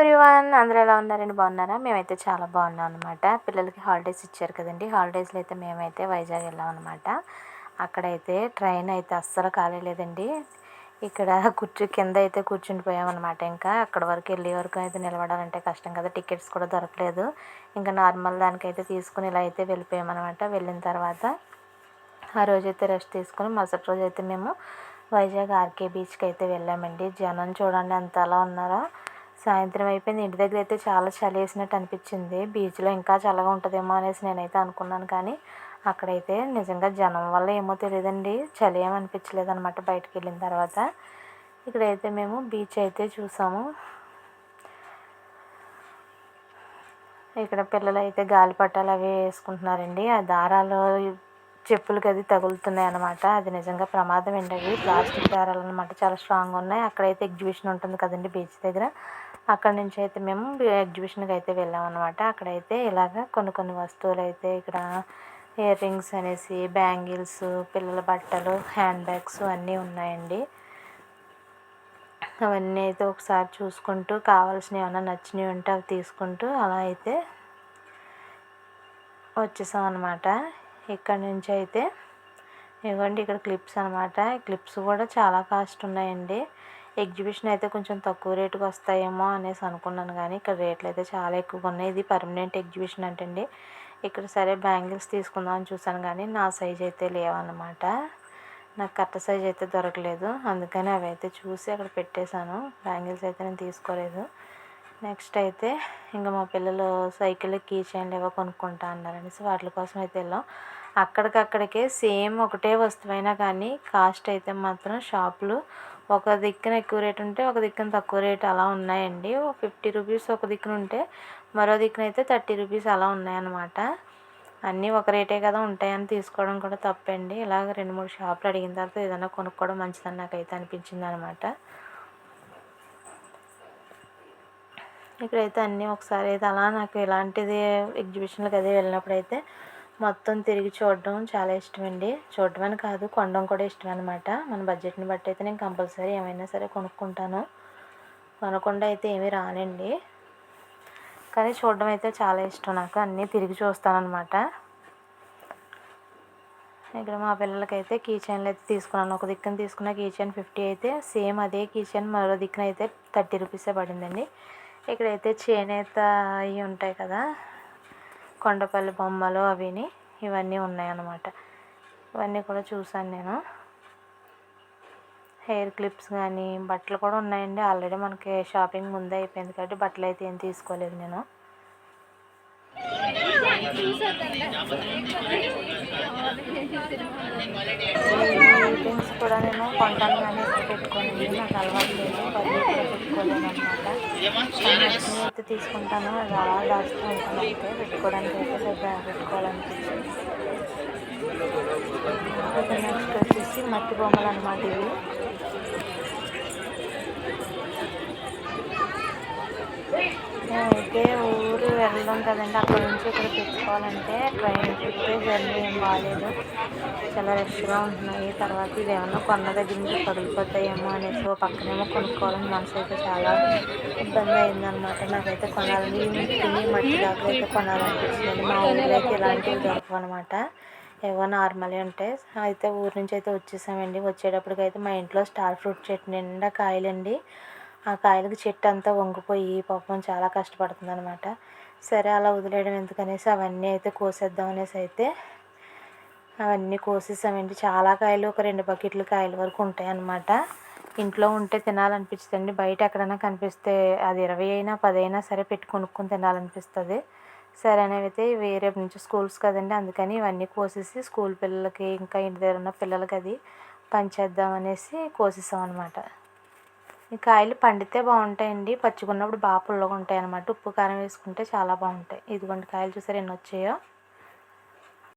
Everyone అందరూ ఎలా ఉన్నారండి? బాగున్నారా? మేమైతే చాలా బాగున్నాం అనమాట పిల్లలకి హాలిడేస్ ఇచ్చారు కదండి. హాలిడేస్లో అయితే మేమైతే వైజాగ్ వెళ్ళాం అనమాట అక్కడైతే ట్రైన్ అయితే అస్సలు కాలేదండి ఇక్కడ కూర్చు కింద అయితే కూర్చుండిపోయామన్నమాట ఇంకా. అక్కడ వరకు వెళ్ళే వరకు అయితే నిలబడాలంటే కష్టం కదా. టికెట్స్ కూడా దొరకలేదు. ఇంకా నార్మల్ దానికైతే తీసుకుని ఇలా అయితే వెళ్ళిపోయామన్నమాట వెళ్ళిన తర్వాత ఆ రోజైతే రెస్ట్ తీసుకుని మరుసటి రోజు అయితే మేము వైజాగ్ ఆర్కే బీచ్కి అయితే వెళ్ళామండి. జనం చూడండి ఎంత అలా ఉన్నారో. సాయంత్రం అయిపోయింది. ఇంటి దగ్గర అయితే చాలా చలి వేసినట్టు అనిపించింది. బీచ్లో ఇంకా చల్లగా ఉంటుందేమో అనేసి నేనైతే అనుకున్నాను కానీ అక్కడైతే నిజంగా జనం వల్ల ఏమో తెలియదండి. చలి ఏమనిపించలేదు అనమాట బయటకు వెళ్ళిన తర్వాత. ఇక్కడైతే మేము బీచ్ అయితే చూసాము. ఇక్కడ పిల్లలు అయితే గాలిపటాలు అవి వేసుకుంటున్నారండి. ఆ దారాలు చెప్పులకి అది తగులుతున్నాయి అనమాట అది నిజంగా ప్రమాదం అండి అవి. ప్లాస్టిక్ దారాలు అనమాట చాలా స్ట్రాంగ్ ఉన్నాయి. అక్కడైతే ఎగ్జిబిషన్ ఉంటుంది కదండి బీచ్ దగ్గర. అక్కడ నుంచి అయితే మేము ఎగ్జిబిషన్కి అయితే వెళ్ళాం అనమాట అక్కడైతే ఇలాగ కొన్ని కొన్ని వస్తువులు అయితే ఇక్కడ ఇయర్ రింగ్స్ అనేసి బ్యాంగిల్స్ పిల్లల బట్టలు హ్యాండ్ బ్యాగ్స్ అన్నీ ఉన్నాయండి. అవన్నీ అయితే ఒకసారి చూసుకుంటూ కావాల్సినవి ఏమైనా నచ్చినవి ఉంటే అవి తీసుకుంటూ అలా అయితే వచ్చేసాం అనమాట ఇక్కడ నుంచి అయితే ఇవ్వండి ఇక్కడ క్లిప్స్ అనమాట క్లిప్స్ కూడా చాలా కాస్ట్ ఉన్నాయండి. ఎగ్జిబిషన్ అయితే కొంచెం తక్కువ రేటుకి వస్తాయేమో అనేసి అనుకున్నాను కానీ ఇక్కడ రేట్లు అయితే చాలా ఎక్కువగా ఉన్నాయి. ఇది పర్మనెంట్ ఎగ్జిబిషన్ అంటండి. ఇక్కడ సరే బ్యాంగిల్స్ తీసుకుందామని చూసాను కానీ నా సైజ్ అయితే లేవన్నమాట. నాకు కరెక్ట్ సైజ్ అయితే దొరకలేదు. అందుకని అవి అయితే చూసి అక్కడ పెట్టేశాను. బ్యాంగిల్స్ అయితే నేను తీసుకోలేదు. నెక్స్ట్ అయితే ఇంకా మా పిల్లలు సైకిల్ కీ చైన్లు ఏవో కొనుక్కుంటా అన్నారనేసి వాటి కోసం అయితే వెళ్ళాం. అక్కడికక్కడికే సేమ్ ఒకటే వస్తువైనా కానీ కాస్ట్ అయితే మాత్రం షాపులు ఒక దిక్కున ఎక్కువ రేట్ ఉంటే ఒక దిక్కున తక్కువ రేట్ అలా ఉన్నాయండి. ఫిఫ్టీ రూపీస్ ఒక దిక్కున ఉంటే మరో దిక్కున అయితే థర్టీ రూపీస్ అలా ఉన్నాయన్నమాట. అన్నీ ఒక రేటే కదా ఉంటాయని తీసుకోవడం కూడా తప్పండి. ఇలాగ రెండు మూడు షాపులు అడిగిన తర్వాత ఏదైనా కొనుక్కోవడం మంచిదని నాకైతే అనిపించింది అనమాట ఇక్కడైతే అన్నీ ఒకసారి అయితే అలా నాకు ఇలాంటిది ఎగ్జిబిషన్లకు అదే వెళ్ళినప్పుడు అయితే మొత్తం తిరిగి చూడడం చాలా ఇష్టం అండి చూడడం అని కాదు కొనడం కూడా ఇష్టం అనమాట మన బడ్జెట్ని బట్టి అయితే నేను కంపల్సరీ ఏమైనా సరే కొనుక్కుంటాను. కొనకుండా అయితే ఏమీ రానండి. కానీ చూడడం అయితే చాలా ఇష్టం నాకు. అన్నీ తిరిగి చూస్తానమాట ఇక్కడ మా పిల్లలకైతే కీ చైన్లు అయితే తీసుకున్నాను. ఒక దిక్కున తీసుకున్న కీ చైన్ ఫిఫ్టీ అయితే సేమ్ అదే కీ చైన్ మరో దిక్కున అయితే థర్టీ రూపీసే పడిందండి. ఇక్కడైతే చేనేత అవి ఉంటాయి కదా కొండపల్లి బొమ్మలు అవిని ఇవన్నీ ఉన్నాయన్నమాట. ఇవన్నీ కూడా చూసాను నేను. హెయిర్ క్లిప్స్ కానీ బట్టలు కూడా ఉన్నాయండి. ఆల్రెడీ మనకి షాపింగ్ ముందే అయిపోయింది కాబట్టి బట్టలు అయితే ఏం తీసుకోలేదు నేను. కూడా నేను కొంటాను కానీ ఎక్కడ పెట్టుకోలేదు నాకు అలవాటు లేదు. బడ్జెట్ కూడా పెట్టుకోలేదు అనమాట అయితే తీసుకుంటాను అది అలా దాచుతూ ఉంటాను అయితే పెట్టుకోవడానికి అయితే పెద్ద పెట్టుకోవాలనిపించింది నెక్స్ట్ వచ్చేసి మట్టి బొమ్మలు అనమాట ఇవి అయితే ఊరు కదండి అక్కడ నుంచి ఇక్కడ తెచ్చుకోవాలంటే ట్రైన్ చుట్టే జర్నీ ఏం బాగాలేదు చాలా రష్గా ఉంటున్నాయి. తర్వాత ఇది ఏమన్నా కొన్న దగ్గర నుంచి పగిలిపోతాయేమో అనేసి ఓ పక్కనేమో కొనుక్కోవాలని మనసు అయితే చాలా ఇబ్బంది అయిందనమాట నాకైతే కొనాలని తిని మట్టి దాకా అయితే కొనాలనిపించింది మా ఊళ్ళో అయితే ఇలాంటివి దొరకవు అనమాట ఏవో నార్మలే ఉంటాయి అయితే ఊరు నుంచి అయితే వచ్చేసామండి. వచ్చేటప్పటికైతే మా ఇంట్లో స్టార్ ఫ్రూట్ చెట్టు నిండా కాయలండి. ఆ కాయలకి చెట్టు అంతా వంగిపోయి పాపం చాలా కష్టపడుతుంది అనమాట సరే అలా వదిలేయడం ఎందుకనేసి అవన్నీ అయితే కోసేద్దాం అనేసి అయితే అవన్నీ కోసేసామండి. చాలా కాయలు ఒక రెండు బకెట్లు కాయల వరకు ఉంటాయి అన్నమాట ఇంట్లో ఉంటే తినాలనిపిస్తుంది బయట ఎక్కడైనా కనిపిస్తే అది ఇరవై అయినా పది అయినా సరే పెట్టి కొనుక్కొని తినాలనిపిస్తుంది. సరే అనేవి వేరే నుంచి స్కూల్స్ కదండి. అందుకని ఇవన్నీ కోసేసి స్కూల్ పిల్లలకి ఇంకా ఇంటి దగ్గర ఉన్న పిల్లలకి అది పంచేద్దాం అనేసి కోసేసాం అనమాట ఈ కాయలు పండితే బాగుంటాయండి. పచ్చిగున్నప్పుడు బాగా పుల్లగా ఉంటాయి అనమాట ఉప్పు కారం వేసుకుంటే చాలా బాగుంటాయి. ఇదిగోండి కాయలు చూసారా ఎన్ని వచ్చాయో?